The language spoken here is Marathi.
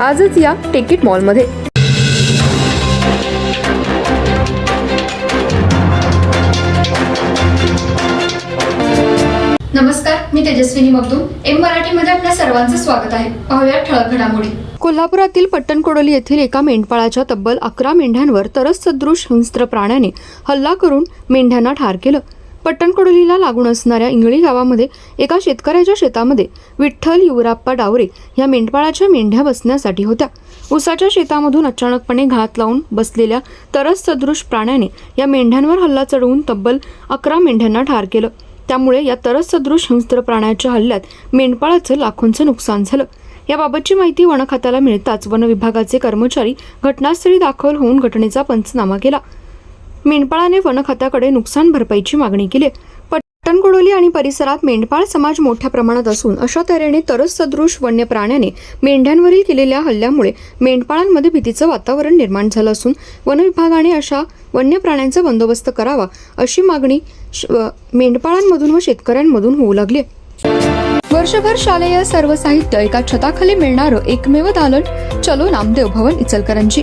आजच या टिकीट मॉलमध्ये नमस्कार मी तेजस्विनी मगदूम एम मराठीमध्ये आपल्या सर्वांचं स्वागत आहे. पाहूया ठळक घडामोडी. कोल्हापुरातील पट्टणकोडोली येथील एका मेंढपाळाच्या तब्बल अकरा मेंढ्यांवर तरस सदृश हिंस्त्र प्राण्याने हल्ला करून मेंढ्यांना ठार केलं. पट्टणकोडोलीला लागून असणाऱ्या इंगळी गावामध्ये एका शेतकऱ्याच्या शेतामध्ये विठ्ठल युवराप्पा डावरे या मेंढपाळाच्या मेंढ्या बसण्यासाठी होत्या. उसाच्या शेतामधून अचानकपणे घात लावून बसलेल्या तरस सदृश प्राण्याने या मेंढ्यांवर हल्ला चढवून तब्बल अकरा मेंढ्यांना ठार केलं. त्यामुळे या तरस सदृश हिंस्त्र प्राण्याच्या हल्ल्यात मेंढपाळाचं लाखोंचं नुकसान झालं. याबाबतची माहिती वनखात्याला मिळताच वन विभागाचे कर्मचारी घटनास्थळी दाखल होऊन घटनेचा पंचनामा केला. मेंढपाळाने वनखात्याकडे नुकसान भरपाईची मागणी केली. पट्टणकोडोली आणि परिसरात मेंढपाळ समाज मोठ्या प्रमाणात असून अशा तऱ्हेने तरस सदृश वन्य प्राण्याने मेंढ्यांवरील केलेल्या हल्ल्यामुळे मेंढपाळांमध्ये भीतीचं वातावरण निर्माण झालं असून वनविभागाने अशा वन्य प्राण्यांचा बंदोबस्त करावा अशी मागणी श- मेंढपाळांमधून व शेतकऱ्यांमधून होऊ लागली. वर्षभर शालेय सर्व साहित्य एका छताखाली मिळणारं एकमेव दालन चलो नामदेव भवन इचलकरंजी.